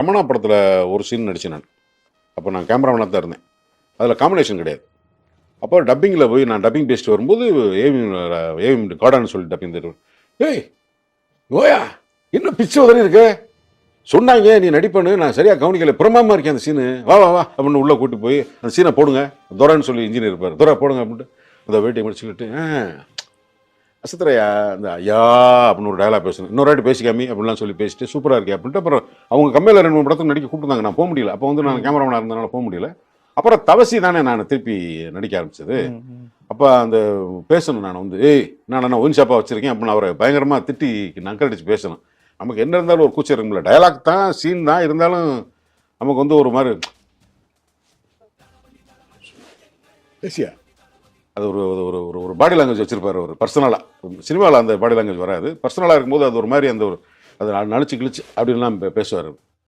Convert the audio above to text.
ரமணா படத்தில் ஒரு சீன் நடித்தேன் நான். அப்போ நான் கேமராமேனாக தான் இருந்தேன். அதில் காம்பினேஷன் கிடையாது. அப்போ டப்பிங்கில் போய் நான் டப்பிங் பேசிட்டு வரும்போது ஏவிஎம் ஏவிஎம் காடான்னு சொல்லி டப்பிங் தருவேன் ஏய் ஓயா இன்னும் பிச்சு உதறி இருக்கு? சொன்னாங்க நீ நடிப்பேன்னு. நான் சரியாக கவனிக்கல. பிரமாமா இருக்கேன் அந்த சீனு வா வா வா அப்படின்னு உள்ளே கூட்டி போய் அந்த சீனை போடுங்க. துரான்னு சொல்லி இன்ஜினியர் இருப்பார். துரா போடுங்க அப்படின்ட்டு. அந்த வேட்டியை முடிச்சுக்கிட்டு ஆ அசத்துறையா இந்த ஐயா அப்படின்னு ஒரு டயலாக் பேசணும் இன்னொரு வாட்டி பேசிக்காமி அப்படிலாம் சொல்லி பேசிட்டு சூப்பராக இருக்கே அப்படின்ட்டு அப்புறம் அவங்க கம்மியில் ரெண்டு மூணு படத்துக்கு நடிக்க கூப்பிட்டுருந்தாங்க. நான் போக முடியல. அப்போ வந்து நான் கேமராமேனாக இருந்தனால போக முடியல. அப்புறம் தவசி தானே நான் திருப்பி நடிக்க ஆரம்பிச்சது. அப்போ அந்த பேசணும் நான் வந்து ஏய் நான் நான் ஒயின் ஷாப்பாக வச்சுருக்கேன். அப்படின்னு அவரை பயங்கரமாக திட்டி நக்கடிச்சு பேசணும். நமக்கு என்ன இருந்தாலும் ஒரு கூச்சம் இருக்கும்ல. டயலாக் தான் சீன் தான் இருந்தாலும் நமக்கு வந்து ஒரு மாதிரி பேசியா? அது ஒரு ஒரு- ஒரு ஒரு ஒரு பாடி லாங்குவேஜ் வச்சிருப்பாரு ஒரு பர்சனலாக சினிமாவில் அந்த பாடி லாங்குவேஜ் வராது. பர்சனலாக இருக்கும்போது அது ஒரு மாதிரி அந்த ஒரு அதை நினச்சி கிழிச்சு அப்படின்லாம் பேசுவார்.